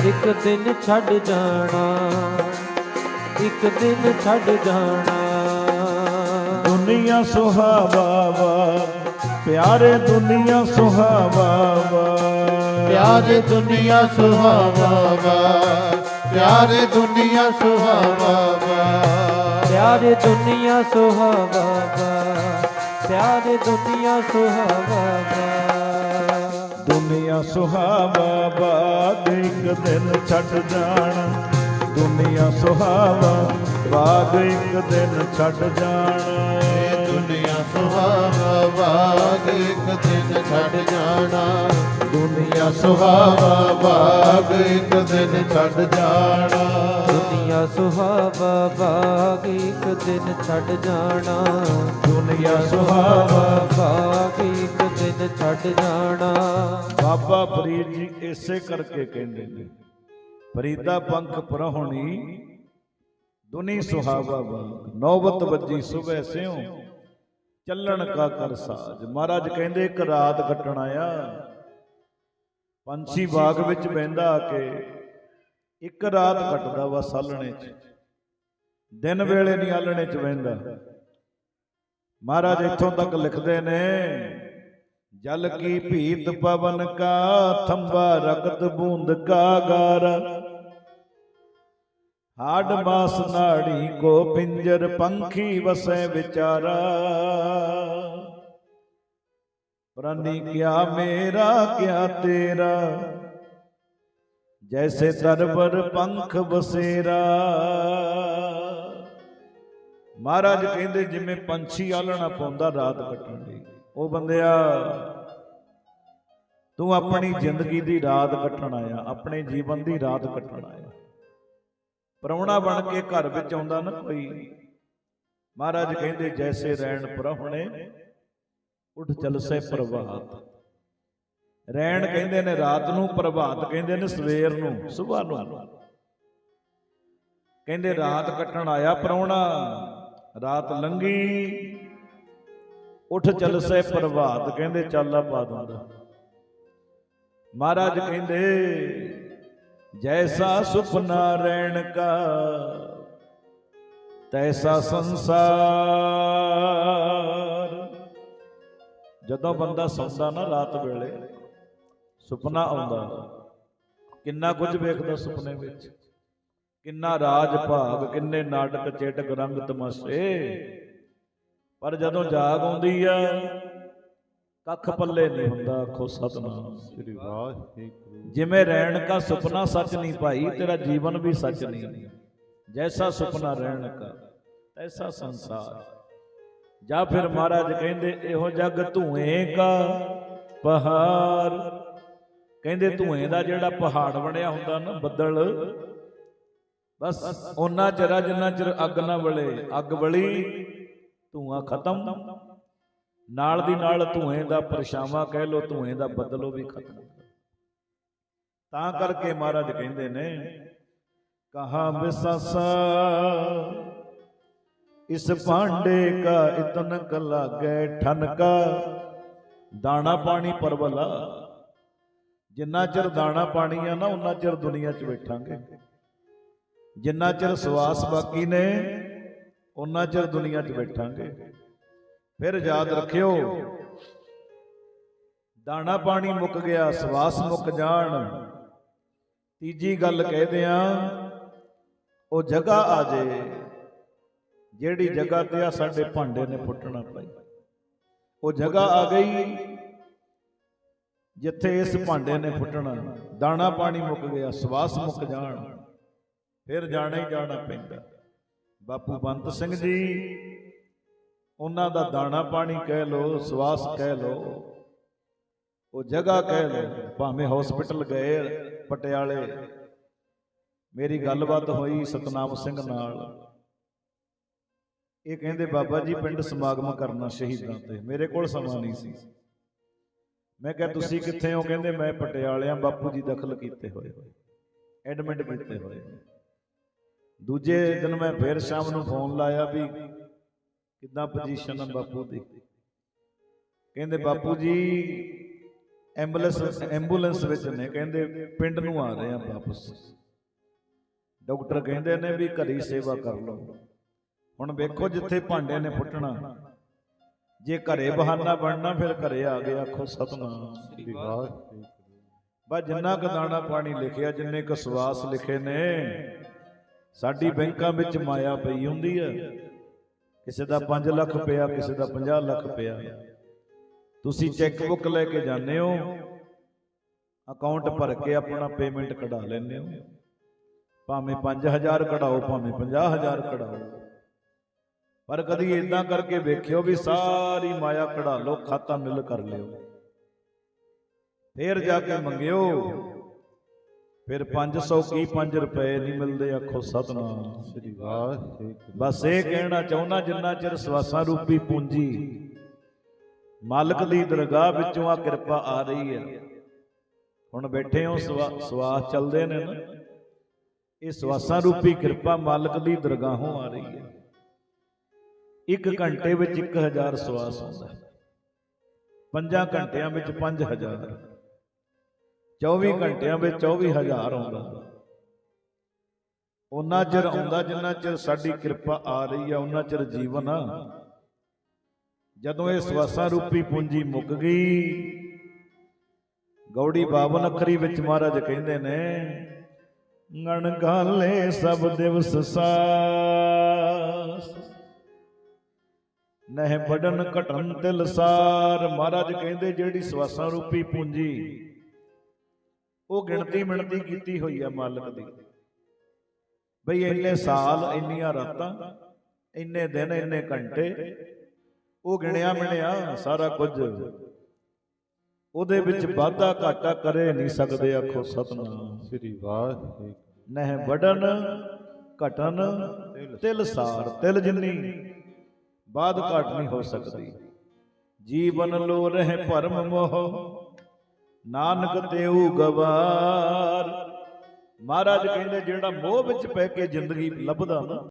ਇੱਕ ਦਿਨ ਛੱਡ ਜਾਣਾ ਇੱਕ ਦਿਨ ਛੱਡ ਜਾਣਾ। ਦੁਨੀਆ ਸੁਹਾਵਾ ਵਾ ਪਿਆਰੇ ਦੁਨੀਆ ਸੁਹਾਵਾ ਵਾ। ਪਿਆਰੇ ਦੁਨੀਆ ਸੁਹਾਵਾ ਵਾ ਪਿਆਰੇ ਦੁਨੀਆ ਸੁਹਾਵਾ ਵਾ ਪਿਆਰੇ ਦੁਨੀਆ ਸੁਹਾਵਾ ਵਾ ਪਿਆਰੇ ਦੁਨੀਆ ਸੁਹਾਵਾ ਵਾ ਦੁਨੀਆ ਸੁਹਾਵਾ ਬਾਗ ਇੱਕ ਦਿਨ ਛੱਡ ਜਾਣਾ। ਦੁਨੀਆ ਸੁਹਾਵਾ ਬਾਗ ਇੱਕ ਦਿਨ ਛੱਡ ਜਾਣਾ। ਸੁਹਾਵਾ ਬਾਗ ਇੱਕ ਦਿਨ ਛੱਡ ਜਾਣਾ। ਦੁਨੀਆ ਸੁਹਾਵਾ ਬਾਗ ਇੱਕ ਦਿਨ ਛੱਡ ਜਾਣਾ। ਦੁਨੀਆ ਸੁਹਾਵਾ ਬਾਗ ਇੱਕ ਦਿਨ ਛੱਡ ਜਾਣਾ। ਦੁਨੀਆ ਸੁਹਾਵਾ ਬਾਗ ਇੱਕ ਦਿਨ ਛੱਡ ਜਾਣਾ। ਬਾਬਾ ਫਰੀਦ ਜੀ ਇਸੇ ਕਰਕੇ ਕਹਿੰਦੇ ਨੇ ਫਰੀਦਾ ਪੰਖ ਪਰਹੁਣੀ ਦੁਨੀ ਸੁਹਾਵਾ ਬਾਗ ਨੌਬਤ ਵੱਜੀ ਸੁਬਹ ਸਿਉ। ਚੱਲਣ ਕਾ ਕਰ ਸਾਜ। ਮਹਾਰਾਜ ਕਹਿੰਦੇ ਇੱਕ ਰਾਤ ਕੱਟਣ ਆਇਆ ਪੰਛੀ ਬਾਗ ਵਿੱਚ ਬਹਿੰਦਾ ਆ ਕੇ ਇੱਕ ਰਾਤ ਕੱਟਦਾ ਵਾ ਸਾਲਣੇ 'ਚ। ਦਿਨ ਵੇਲੇ ਨਹੀਂ ਆਲਣੇ 'ਚ ਬਹਿੰਦਾ। ਮਹਾਰਾਜ ਇੱਥੋਂ ਤੱਕ ਲਿਖਦੇ ਨੇ, ਜਲ ਕੀ ਭੀਤ ਪਵਨ ਕਾ, ਥੰਬਾ ਰਗਤ ਬੂੰਦ ਕਾ ਗਾਰ। ਹਾਡ ਮਾਸ ਨਾੜੀ ਕੋ ਪਿੰਜਰ ਪੰਖੀ ਵਸੈ ਵਿਚਾਰਾ। ਪ੍ਰਾਨੀ ਕਿਆ ਮੇਰਾ, ਕਿਆ ਤੇਰਾ। ਜੈਸੇ ਤਰਵਰ ਪੰਖ ਬਸੇਰਾ ਮਹਾਰਾਜ ਕਹਿੰਦੇ, ਜਿਵੇਂ ਪੰਛੀ ਆਲਣਾ ਪਾਉਂਦਾ, ਰਾਤ ਕੱਟਣ ਲਈ। ਉਹ ਬੰਦਿਆ, ਤੂੰ ਆਪਣੀ ਜ਼ਿੰਦਗੀ ਦੀ ਰਾਤ ਕੱਟਣ ਆਇਆ, ਆਪਣੇ ਜੀਵਨ ਦੀ ਰਾਤ ਕੱਟਣ ਆਇਆ। ਪ੍ਰਾਹੁਣਾ ਬਣ ਕੇ ਘਰ ਵਿੱਚ ਆਉਂਦਾ ਨਾ ਕੋਈ। ਮਹਾਰਾਜ ਕਹਿੰਦੇ, ਜੈਸੇ ਰਹਿਣ ਪ੍ਰਾਹੁਣੇ, ਉੱਠ ਚਲਸੇ ਪ੍ਰਭਾਤ। ਰਹਿਣ ਕਹਿੰਦੇ ਨੇ, ਰਾਤ ਨੂੰ ਪ੍ਰਭਾਤ, ਕਹਿੰਦੇ ਨੇ, ਸਵੇਰ ਨੂੰ ਸਵੇਰ ਨੂੰ। ਕਹਿੰਦੇ, ਰਾਤ ਕੱਟਣ ਆਇਆ ਪ੍ਰਾਹੁਣਾ ਰਾਤ ਲੰਗੀ ਉਠ ਚਲਸੈ ਪ੍ਰਭਾਤ। ਕਹਿੰਦੇ, ਚਾਲਾ ਪਾ ਦਿੰਦਾ ਮਹਾਰਾਜ ਕਹਿੰਦੇ ਜੈਸਾ ਸੁਪਨਾ ਰਹਿਣ ਕਾ ਤੈਸਾ ਸੰਸਾਰ ਜਦੋਂ ਬੰਦਾ ਸੌਂਦਾ ਨਾ ਰਾਤ ਵੇਲੇ ਸੁਪਨਾ ਆਉਂਦਾ ਕਿੰਨਾ ਕੁਝ ਵੇਖਦਾ ਸੁਪਨੇ ਵਿੱਚ ਕਿੰਨਾ ਰਾਜ ਭਾਗ ਕਿੰਨੇ ਨਾਟਕ ਚੇਟਕ ਰੰਗ ਤਮਾਸ਼ੇ ਪਰ ਜਦੋਂ ਜਾਗ ਆਉਂਦੀ ਆ ਕੱਖ ਪੱਲੇ ਨਹੀਂ ਹੁੰਦਾ ਆਖੋ ਸਤਨਾਮ ਸ੍ਰੀ ਵਾਹਿਗੁਰੂ। ਜਿਵੇਂ ਰਹਿਣ ਕਾ ਸੁਪਨਾ ਸੱਚ ਨਹੀਂ ਭਾਈ ਤੇਰਾ ਜੀਵਨ ਵੀ ਸੱਚ ਨਹੀਂ। ਜੈਸਾ ਸੁਪਨਾ ਰਹਿਣ ਕਾ ਐਸਾ ਸੰਸਾਰ। ਜਾਂ ਫਿਰ ਮਹਾਰਾਜ ਕਹਿੰਦੇ ਇਹੋ ਜਗ ਧੂਏ ਕਾ ਪਹਾੜ। ਕਹਿੰਦੇ ਧੂਏ ਦਾ ਜਿਹੜਾ ਪਹਾੜ ਬਣਿਆ ਹੁੰਦਾ ਨਾ ਬੱਦਲ ਬਸ ਉਹਨਾਂ ਚਿਰ ਜਿੰਨਾ ਚਿਰ ਅੱਗ ਨਾ ਬਲੇ ਅੱਗ ਬਲੀ ਧੂਆਂ ਖਤਮ। ਨਾਲ ਦੀ ਨਾਲ ਧੂਏ ਦਾ ਪਰਛਾਵਾਂ ਕਹਿ ਲੋ ਧੂਏ ਦਾ ਬਦਲੋ ਵੀ ਖਤਮ। ਤਾਂ ਕਰਕੇ ਮਹਾਰਾਜ ਕਹਿੰਦੇ ਨੇ, ਕਹਾ ਬਿਸਾਸਾ, ਇਸ ਭਾਂਡੇ ਕਾ ਇਤਨ ਕ ਲਾਗੈ ਠਨ ਦਾਣਾ ਪਾਣੀ ਪਰਵਲਾ। ਜਿੰਨਾ ਚਿਰ ਦਾਣਾ ਪਾਣੀ ਆ ਨਾ ਉਹਨਾਂ ਚਿਰ ਦੁਨੀਆ 'ਚ ਬੈਠਾਂਗੇ। ਜਿੰਨਾ ਚਿਰ ਸਵਾਸ ਬਾਕੀ ਨੇ ਉਹਨਾਂ ਚਿਰ ਦੁਨੀਆ 'ਚ ਬੈਠਾਂਗੇ। ਫਿਰ ਯਾਦ ਰੱਖਿਓ, ਦਾਣਾ ਪਾਣੀ ਮੁੱਕ ਗਿਆ, ਸਵਾਸ ਮੁੱਕ ਜਾਣ। ਤੀਜੀ ਗੱਲ ਕਹਦੇ ਆ, ਉਹ ਜਗ੍ਹਾ ਆ ਜੇ, ਜਿਹੜੀ ਜਗ੍ਹਾ ਤੇ ਆ ਸਾਡੇ ਭਾਂਡੇ ਨੇ ਫੁੱਟਣਾ ਪਈ ਉਹ ਜਗ੍ਹਾ ਆ ਗਈ, ਜਿੱਥੇ ਇਸ ਭਾਂਡੇ ਨੇ ਫੁੱਟਣਾ ਦਾਣਾ ਪਾਣੀ ਮੁੱਕ ਗਿਆ, ਸਵਾਸ ਮੁੱਕ ਜਾਣ। ਫਿਰ ਜਾਣਾ ਹੀ ਜਾਣਾ ਪੈਂਦਾ। ਬਾਪੂ ਬੰਤ ਸਿੰਘ ਜੀ ਉਹਨਾਂ ਦਾ ਦਾਣਾ ਪਾਣੀ ਕਹਿ ਲੋ ਸਵਾਸ ਕਹਿ ਲੋ ਉਹ ਜਗ੍ਹਾ ਕਹਿ ਲੋ ਭਾਵੇਂ ਹਸਪੀਟਲ ਗਏ, ਪਟਿਆਲੇ। ਮੇਰੀ ਗੱਲਬਾਤ ਹੋਈ ਸਤਨਾਮ ਸਿੰਘ ਨਾਲ। ਇਹ ਕਹਿੰਦੇ, ਬਾਬਾ ਜੀ, ਪਿੰਡ ਸਮਾਗਮ ਕਰਨਾ ਸ਼ਹੀਦਾਂ ਤੇ। ਮੇਰੇ ਕੋਲ ਸਮਾਂ ਨਹੀਂ ਸੀ। ਮੈਂ ਕਿਹਾ, ਤੁਸੀਂ ਕਿੱਥੇ ਹੋ? ਕਹਿੰਦੇ, ਮੈਂ ਪਟਿਆਲਿਆਂ ਬਾਪੂ ਜੀ ਦਖਲ ਕੀਤੇ ਹੋਏ। ਐਡਮਿਟ ਕੀਤੇ ਹੋਏ। ਦੂਜੇ ਦਿਨ ਮੈਂ ਫੇਰ ਸ਼ਾਮ ਨੂੰ ਫੋਨ ਲਾਇਆ ਵੀ ਕਿੱਦਾਂ ਪੋਜੀਸ਼ਨ ਆ ਬਾਪੂ ਦੀ? ਕਹਿੰਦੇ ਬਾਪੂ ਜੀ ਐਂਬੂਲੈਂਸ ਐਂਬੂਲੈਂਸ ਵਿੱਚ ਨੇ ਕਹਿੰਦੇ ਪਿੰਡ ਨੂੰ ਆ ਰਹੇ ਆ ਵਾਪਸ। ਡਾਕਟਰ ਕਹਿੰਦੇ ਨੇ ਵੀ ਘਰੀ ਸੇਵਾ ਕਰ ਲਓ। ਹੁਣ ਵੇਖੋ ਜਿੱਥੇ ਭਾਂਡੇ ਨੇ ਫੁੱਟਣਾ। ਜੇ ਘਰੇ ਬਹਾਨਾ ਬਣਨਾ ਫਿਰ ਘਰੇ ਆ ਗਿਆ ਆਖੋ ਸਤਨਾਮ। ਸ੍ਰੀ ਵਾਹਿਗੁਰੂ। ਬਾ ਜਿੰਨਾ ਕੁ ਦਾਣਾ ਪਾਣੀ ਲਿਖਿਆ ਜਿੰਨੇ ਕੁ ਸਵਾਸ ਲਿਖੇ ਨੇ ਸਾਡੀ ਬੈਂਕਾਂ ਵਿੱਚ ਮਾਇਆ ਪਈ ਹੁੰਦੀ ਹੈ ਕਿਸੇ ਦਾ 5 ਲੱਖ ਪਿਆ ਕਿਸੇ ਦਾ 50 ਲੱਖ ਪਿਆ ਤੁਸੀਂ ਚੈੱਕ ਬੁੱਕ ਲੈ ਕੇ ਜਾਂਦੇ ਹੋ। ਅਕਾਊਂਟ ਭਰ ਕੇ ਆਪਣਾ ਪੇਮੈਂਟ ਕਢਾ ਲੈਂਦੇ ਹੋ। ਭਾਵੇਂ 5000 ਕਢਾਓ, ਭਾਵੇਂ 50000 ਕਢਾਓ। ਪਰ ਕਦੀ ਇਦਾਂ ਕਰਕੇ ਵੇਖਿਓ ਵੀ ਸਾਰੀ ਮਾਇਆ ਕਢਾ ਲਓ, ਖਾਤਾ ਮਿਲ ਕਰ ਲਿਓ। ਫੇਰ ਜਾ ਕੇ ਮੰਗਿਓ। ਫਿਰ 500 ਕੀ 5 ਰੁਪਏ ਨਹੀਂ ਮਿਲਦੇ ਆਖੋ ਸਤਨਾਮ। ਸ੍ਰੀ ਵਾਹਿਗੁਰੂ। ਬਸ ਇਹ ਕਹਿਣਾ ਚਾਹੁੰਦਾ ਜਿੰਨਾ ਚਿਰ ਸਵਾਸਾਂ ਰੂਪੀ ਪੂੰਜੀ। ਮਾਲਕ ਦੀ ਦਰਗਾਹ ਵਿੱਚੋਂ ਆ ਕਿਰਪਾ ਆ ਰਹੀ ਹੈ ਹੁਣ ਬੈਠੇ ਹੋ ਸਵਾ- ਸਵਾਸ ਚੱਲਦੇ ਨੇ ਨਾ। ਇਹ ਸਵਾਸਾਂ ਰੂਪੀ ਕਿਰਪਾ ਮਾਲਕ ਦੀ ਦਰਗਾਹੋਂ ਆ ਰਹੀ ਹੈ ਇੱਕ ਘੰਟੇ ਵਿੱਚ 1000 ਸਵਾਸ ਹੁੰਦਾ। ਹੈ ਪੰਜਾਂ ਘੰਟਿਆਂ ਵਿੱਚ 5000 24 ਘੰਟਿਆਂ ਵਿੱਚ 24000 ਆਉਂਦਾ। ਉਹਨਾਂ ਚਿਰ ਆਉਂਦਾ ਜਿੰਨਾ ਚਿਰ ਸਾਡੀ ਕਿਰਪਾ ਆ ਰਹੀ ਆ ਉਹਨਾਂ ਚਿਰ ਜੀਵਨ ਆ। ਜਦੋਂ ਇਹ ਸਵਾਸਾਂ ਰੂਪੀ ਪੂੰਜੀ ਮੁੱਕ ਗਈ ਗੌੜੀ ਬਾਵਨ ਅੱਖਰੀ ਵਿੱਚ ਮਹਾਰਾਜ ਕਹਿੰਦੇ ਨੇ ਗਣ ਗਾਲੇ ਸਭ ਦਿਵਸ ਸਾਸ। ਨਹਿ ਬੜਨ ਘਟਨ ਤਿਲ ਸਾਰ। ਮਹਾਰਾਜ ਕਹਿੰਦੇ ਜਿਹੜੀ ਸਵਾਸਾਂ ਰੂਪੀ ਪੂੰਜੀ ਉਹ ਗਿਣਤੀ ਮਿਣਤੀ ਕੀਤੀ ਹੋਈ ਆ ਮਾਲਕ ਦੀ। ਬਈ ਇੰਨੇ ਸਾਲ ਇੰਨੀਆਂ ਰਾਤਾਂ ਇੰਨੇ ਦਿਨ ਇੰਨੇ ਘੰਟੇ ਉਹ ਗਿਣਿਆ ਮਿਣਿਆ ਸਾਰਾ ਕੁਝ। ਉਹਦੇ ਵਿੱਚ ਵਾਧਾ ਘਾਟਾ ਕਰੇ ਨਹੀਂ ਸਕਦੇ ਆਖੋ ਸਤਨਾਮ। ਸ੍ਰੀ ਵਾਹਿਗੁਰੂ। ਨਹਿ ਵਡਨ ਘਟਨ ਤਿਲ ਸਾਰ ਤਿਲ ਜਿੰਨੀ ਬਾਦ ਘਾਟ ਨਹੀਂ ਹੋ ਸਕਦੀ। ਜੀਵਨ ਲੋ ਰਹਿ ਭਰਮ ਮੋਹ। ਨਾਨਕ ਤੇਉ ਗਵਾਰ। ਮਹਾਰਾਜ ਕਹਿੰਦੇ ਜਿਹੜਾ ਮੋਹ ਵਿੱਚ ਪੈ ਕੇ ਜ਼ਿੰਦਗੀ ਲੱਭਦਾ ਨਾ